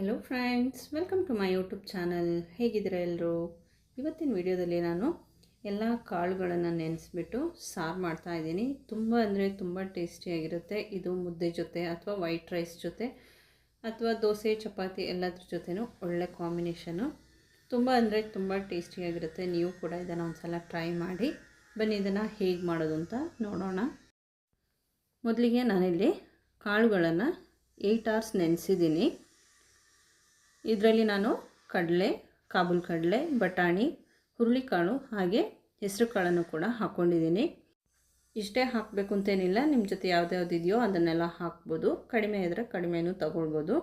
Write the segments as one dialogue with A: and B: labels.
A: Hello friends welcome to my YouTube channel ಹೇಗಿದ್ದೀರಾ ಎಲ್ಲರೂ ಇವತ್ತಿನ ವಿಡಿಯೋದಲ್ಲಿ ನಾನು ಎಲ್ಲ ಕಾಳುಗಳನ್ನು ನೆನೆಸ್ಬಿಟ್ಟು ಸಾರು ಮಾಡ್ತಾ ಇದ್ದೀನಿ. ತುಂಬ ಅಂದರೆ ತುಂಬ ಟೇಸ್ಟಿಯಾಗಿರುತ್ತೆ ಇದು ಮುದ್ದೆ ಜೊತೆ ಅಥವಾ ವೈಟ್ ರೈಸ್ ಜೊತೆ ಅಥವಾ ದೋಸೆ, ಚಪಾತಿ ಎಲ್ಲದ್ರ ಜೊತೆನೂ ಒಳ್ಳೆ ಕಾಂಬಿನೇಷನು ತುಂಬ ಅಂದರೆ ತುಂಬ ಟೇಸ್ಟಿಯಾಗಿರುತ್ತೆ ನೀವು ಕೂಡ ಇದನ್ನು ಒಂದು ಸಲ ಟ್ರೈ ಮಾಡಿ. ಬನ್ನಿ, ಇದನ್ನು ಹೇಗೆ ಮಾಡೋದು ಅಂತ ನೋಡೋಣ. ಮೊದಲಿಗೆ ನಾನಿಲ್ಲಿ ಕಾಳುಗಳನ್ನು ಏಯ್ಟ್ ಅವರ್ಸ್ ನೆನೆಸಿದ್ದೀನಿ. ಇದರಲ್ಲಿ ನಾನು ಕಡಲೆ, ಕಾಬೂಲ್ ಕಡಲೆ, ಬಟಾಣಿ, ಹುರುಳಿಕಾಳು ಹಾಗೆ ಹೆಸರು ಕಾಳನ್ನು ಕೂಡ ಹಾಕ್ಕೊಂಡಿದ್ದೀನಿ ಇಷ್ಟೇ ಹಾಕಬೇಕು ಅಂತೇನಿಲ್ಲ, ನಿಮ್ಮ ಜೊತೆ ಯಾವ್ದು ಇದೆಯೋ ಅದನ್ನೆಲ್ಲ ಹಾಕ್ಬೋದು. ಕಡಿಮೆ ಇದ್ದರೆ ಕಡಿಮೆನೂ ತಗೊಳ್ಬೋದು.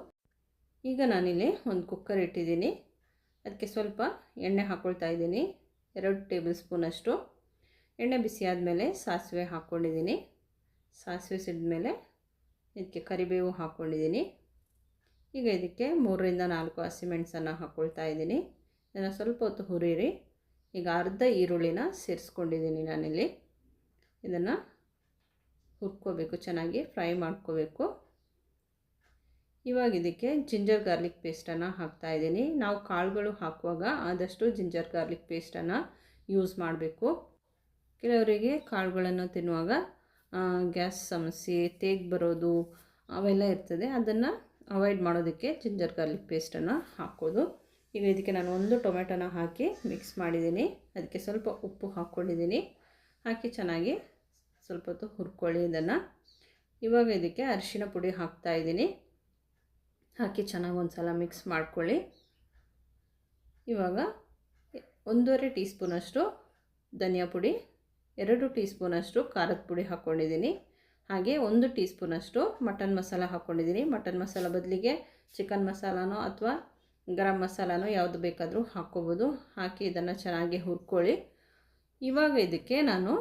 A: ಈಗ ನಾನಿಲ್ಲಿ ಒಂದು ಕುಕ್ಕರ್ ಇಟ್ಟಿದ್ದೀನಿ. ಅದಕ್ಕೆ ಸ್ವಲ್ಪ ಎಣ್ಣೆ ಹಾಕ್ಕೊಳ್ತಾ ಇದ್ದೀನಿ. ಎರಡು ಟೇಬಲ್ ಸ್ಪೂನಷ್ಟು ಎಣ್ಣೆ ಬಿಸಿ ಆದಮೇಲೆ ಸಾಸಿವೆ ಹಾಕ್ಕೊಂಡಿದ್ದೀನಿ ಸಾಸಿವೆ ಸಿಡಿದ್ಮೇಲೆ ಇದಕ್ಕೆ ಕರಿಬೇವು ಹಾಕ್ಕೊಂಡಿದ್ದೀನಿ ಈಗ ಇದಕ್ಕೆ ಮೂರರಿಂದ ನಾಲ್ಕು ಹಸಿಮೆಣಸನ್ನು ಹಾಕ್ಕೊಳ್ತಾ ಇದ್ದೀನಿ. ಇದನ್ನು ಸ್ವಲ್ಪ ಹೊತ್ತು ಹುರಿರಿ ಈಗ ಅರ್ಧ ಈರುಳ್ಳಿನ ಸೇರಿಸ್ಕೊಂಡಿದ್ದೀನಿ ನಾನಿಲ್ಲಿ. ಇದನ್ನು ಹುರ್ಕೋಬೇಕು, ಚೆನ್ನಾಗಿ ಫ್ರೈ ಮಾಡ್ಕೋಬೇಕು. ಇವಾಗ ಇದಕ್ಕೆ ಜಿಂಜರ್ ಗಾರ್ಲಿಕ್ ಪೇಸ್ಟನ್ನು ಹಾಕ್ತಾಯಿದ್ದೀನಿ ನಾವು ಕಾಳುಗಳು ಹಾಕುವಾಗ ಆದಷ್ಟು ಜಿಂಜರ್ ಗಾರ್ಲಿಕ್ ಪೇಸ್ಟನ್ನು ಯೂಸ್ ಮಾಡಬೇಕು. ಕೆಲವರಿಗೆ ಕಾಳುಗಳನ್ನು ತಿನ್ನುವಾಗ ಗ್ಯಾಸ್ ಸಮಸ್ಯೆ, ತೇಗ್ ಬರೋದು ಅವೆಲ್ಲ ಇರ್ತದೆ. ಅದನ್ನು ಅವಾಯ್ಡ್ ಮಾಡೋದಕ್ಕೆ ಜಿಂಜರ್ ಗಾರ್ಲಿಕ್ ಪೇಸ್ಟನ್ನು ಹಾಕೋದು ಈಗ ಇದಕ್ಕೆ ನಾನು ಒಂದು ಟೊಮೆಟೊನ ಹಾಕಿ ಮಿಕ್ಸ್ ಮಾಡಿದ್ದೀನಿ. ಅದಕ್ಕೆ ಸ್ವಲ್ಪ ಉಪ್ಪು ಹಾಕ್ಕೊಂಡಿದ್ದೀನಿ. ಹಾಕಿ ಚೆನ್ನಾಗಿ ಸ್ವಲ್ಪ ಹೊತ್ತು ಹುರ್ಕೊಳ್ಳಿ ಇದನ್ನು. ಇವಾಗ ಇದಕ್ಕೆ ಅರಿಶಿನ ಪುಡಿ ಹಾಕ್ತಾಯಿದ್ದೀನಿ ಹಾಕಿ ಚೆನ್ನಾಗಿ ಒಂದು ಸಲ ಮಿಕ್ಸ್ ಮಾಡ್ಕೊಳ್ಳಿ. ಇವಾಗ ಒಂದೂವರೆ ಟೀ ಸ್ಪೂನಷ್ಟು ಧನಿಯಾ ಪುಡಿ, ಎರಡು ಟೀ ಸ್ಪೂನಷ್ಟು ಖಾರದ ಪುಡಿ ಹಾಕ್ಕೊಂಡಿದ್ದೀನಿ. ಹಾಗೆ ಒಂದು ಟೀ ಸ್ಪೂನಷ್ಟು ಮಟನ್ ಮಸಾಲ ಹಾಕ್ಕೊಂಡಿದ್ದೀನಿ ಮಟನ್ ಮಸಾಲ ಬದಲಿಗೆ ಚಿಕನ್ ಮಸಾಲಾನೋ ಅಥವಾ ಗರಂ ಮಸಾಲಾನೋ ಯಾವುದು ಬೇಕಾದರೂ ಹಾಕ್ಕೋಬೋದು. ಹಾಕಿ ಇದನ್ನು ಚೆನ್ನಾಗಿ ಹುರ್ಕೊಳ್ಳಿ. ಇವಾಗ ಇದಕ್ಕೆ ನಾನು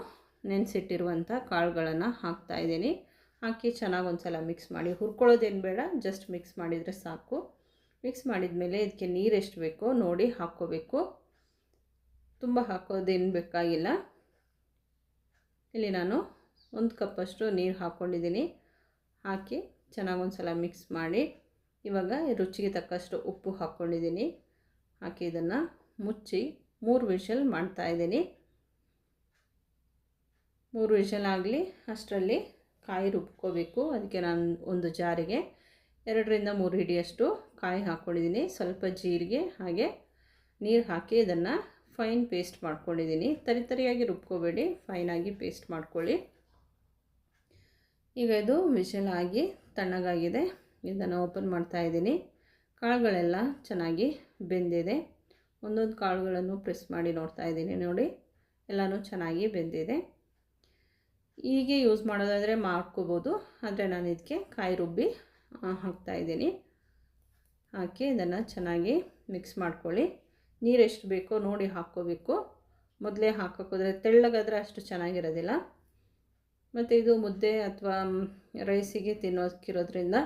A: ನೆನೆಸಿಟ್ಟಿರುವಂಥ ಕಾಳುಗಳನ್ನು ಹಾಕ್ತಾಯಿದ್ದೀನಿ ಹಾಕಿ ಚೆನ್ನಾಗಿ ಒಂದು ಸಲ ಮಿಕ್ಸ್ ಮಾಡಿ. ಹುರ್ಕೊಳ್ಳೋದೇನು ಬೇಡ ಜಸ್ಟ್ ಮಿಕ್ಸ್ ಮಾಡಿದರೆ ಸಾಕು. ಮಿಕ್ಸ್ ಮಾಡಿದ ಮೇಲೆ ಇದಕ್ಕೆ ನೀರು ಎಷ್ಟು ಬೇಕೋ ನೋಡಿ ಹಾಕ್ಕೋಬೇಕು. ತುಂಬ ಹಾಕೋದೇನು ಬೇಕಾಗಿಲ್ಲ. ಇಲ್ಲಿ ನಾನು ಒಂದು ಕಪ್ಪಷ್ಟು ನೀರು ಹಾಕ್ಕೊಂಡಿದ್ದೀನಿ. ಹಾಕಿ ಚೆನ್ನಾಗಿ ಒಂದು ಸಲ ಮಿಕ್ಸ್ ಮಾಡಿ. ಇವಾಗ ರುಚಿಗೆ ತಕ್ಕಷ್ಟು ಉಪ್ಪು ಹಾಕ್ಕೊಂಡಿದ್ದೀನಿ. ಹಾಕಿ ಇದನ್ನು ಮುಚ್ಚಿ ಮೂರು ವಿಷಲ್ ಮಾಡ್ತಾಯಿದ್ದೀನಿ ಮೂರು ವಿಷಲ್ ಆಗಲಿ ಅಷ್ಟರಲ್ಲಿ ಕಾಯಿ ರುಬ್ಕೋಬೇಕು. ಅದಕ್ಕೆ ನಾನು ಒಂದು ಜಾರಿಗೆ ಎರಡರಿಂದ ಮೂರು ಹಿಡಿಯಷ್ಟು ಕಾಯಿ ಹಾಕ್ಕೊಂಡಿದ್ದೀನಿ. ಸ್ವಲ್ಪ ಜೀರಿಗೆ ಹಾಗೆ ನೀರು ಹಾಕಿ ಇದನ್ನು ಫೈನ್ ಪೇಸ್ಟ್ ಮಾಡ್ಕೊಂಡಿದ್ದೀನಿ. ತರಿತರಿಯಾಗಿ ರುಬ್ಕೋಬೇಡಿ. ಫೈನಾಗಿ ಪೇಸ್ಟ್ ಮಾಡ್ಕೊಳ್ಳಿ. ಈಗ ಇದು ಮಿಷಿನ್ ಆಗಿ ತಣ್ಣಗಾಗಿದೆ. ಇದನ್ನು ಓಪನ್ ಮಾಡ್ತಾ ಇದ್ದೀನಿ. ಕಾಳುಗಳೆಲ್ಲ ಚೆನ್ನಾಗಿ ಬೆಂದಿದೆ. ಒಂದೊಂದು ಕಾಳುಗಳನ್ನು ಪ್ರೆಸ್ ಮಾಡಿ ನೋಡ್ತಾ ಇದ್ದೀನಿ ನೋಡಿ. ಎಲ್ಲನೂ ಚೆನ್ನಾಗಿ ಬೆಂದಿದೆ. ಹೀಗೆ ಯೂಸ್ ಮಾಡೋದಾದರೆ ಮಾಡ್ಕೋಬೋದು. ಆದರೆ ನಾನು ಇದಕ್ಕೆ ಕಾಯಿ ರುಬ್ಬಿ ಹಾಕ್ತಾಯಿದ್ದೀನಿ ಹಾಕಿ ಇದನ್ನು ಚೆನ್ನಾಗಿ ಮಿಕ್ಸ್ ಮಾಡ್ಕೊಳ್ಳಿ. ನೀರು ಎಷ್ಟು ಬೇಕೋ ನೋಡಿ ಹಾಕ್ಕೋಬೇಕು. ಮೊದಲೇ ಹಾಕೋಕ್ಕೋದ್ರೆ ತೆಳ್ಳಗಾದರೆ ಅಷ್ಟು ಚೆನ್ನಾಗಿರೋದಿಲ್ಲ. ಮತ್ತು ಇದು ಮುದ್ದೆ ಅಥವಾ ರೈಸಿಗೆ ತಿನ್ನೋಕ್ಕಿರೋದ್ರಿಂದ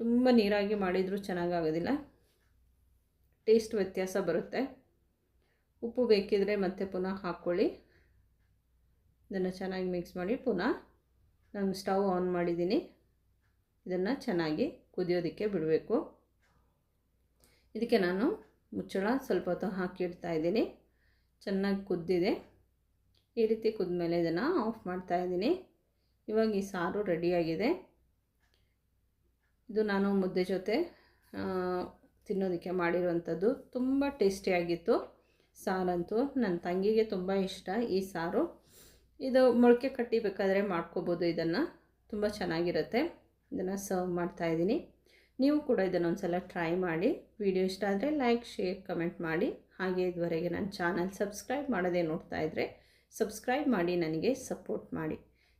A: ತುಂಬ ನೀರಾಗಿ ಮಾಡಿದರೂ ಚೆನ್ನಾಗಾಗೋದಿಲ್ಲ. ಟೇಸ್ಟ್ ವ್ಯತ್ಯಾಸ ಬರುತ್ತೆ. ಉಪ್ಪು ಬೇಕಿದ್ರೆ ಮತ್ತೆ ಪುನಃ ಹಾಕ್ಕೊಳ್ಳಿ. ಇದನ್ನು ಚೆನ್ನಾಗಿ ಮಿಕ್ಸ್ ಮಾಡಿ ಪುನಃ ನಾನು ಸ್ಟವ್ ಆನ್ ಮಾಡಿದ್ದೀನಿ. ಇದನ್ನು ಚೆನ್ನಾಗಿ ಕುದಿಯೋದಕ್ಕೆ ಬಿಡಬೇಕು. ಇದಕ್ಕೆ ನಾನು ಮುಚ್ಚಳ ಸ್ವಲ್ಪ ಹೊತ್ತು ಹಾಕಿಡ್ತಾ ಇದ್ದೀನಿ. ಚೆನ್ನಾಗಿ ಕುದ್ದಿದೆ. ಈ ರೀತಿ ಕುದ್ದ ಮೇಲೆ ಇದನ್ನು ಆಫ್ ಮಾಡ್ತಾ ಇದ್ದೀನಿ. ಇವಾಗ ಈ ಸಾರು ರೆಡಿಯಾಗಿದೆ ಇದು ನಾನು ಮುದ್ದೆ ಜೊತೆ ತಿನ್ನೋದಕ್ಕೆ ಮಾಡಿರುವಂಥದ್ದು. ತುಂಬ ಟೇಸ್ಟಿಯಾಗಿತ್ತು ಸಾರಂತೂ. ನನ್ನ ತಂಗಿಗೆ ತುಂಬ ಇಷ್ಟ ಈ ಸಾರು. ಇದು ಮೊಳಕೆ ಕಟ್ಟಿಬೇಕಾದ್ರೆ ಮಾಡ್ಕೋಬೋದು ಇದನ್ನು. ತುಂಬ ಚೆನ್ನಾಗಿರುತ್ತೆ. ಇದನ್ನು ಸರ್ವ್ ಮಾಡ್ತಾಯಿದ್ದೀನಿ ನೀವು ಕೂಡ ಇದನ್ನು ಒಂದು ಸಲ ಟ್ರೈ ಮಾಡಿ. ವಿಡಿಯೋ ಇಷ್ಟ ಆದರೆ ಲೈಕ್ ಶೇರ್ ಕಮೆಂಟ್ ಮಾಡಿ. ಹಾಗೆ ಇದುವರೆಗೆ ನನ್ನ ಚಾನಲ್ ಸಬ್ಸ್ಕ್ರೈಬ್ ಮಾಡೋದೇ ನೋಡ್ತಾ ಇದ್ದರೆ ಸಬ್ಸ್ಕ್ರೈಬ್ ಮಾಡಿ, ನನಗೆ ಸಪೋರ್ಟ್ ಮಾಡಿ.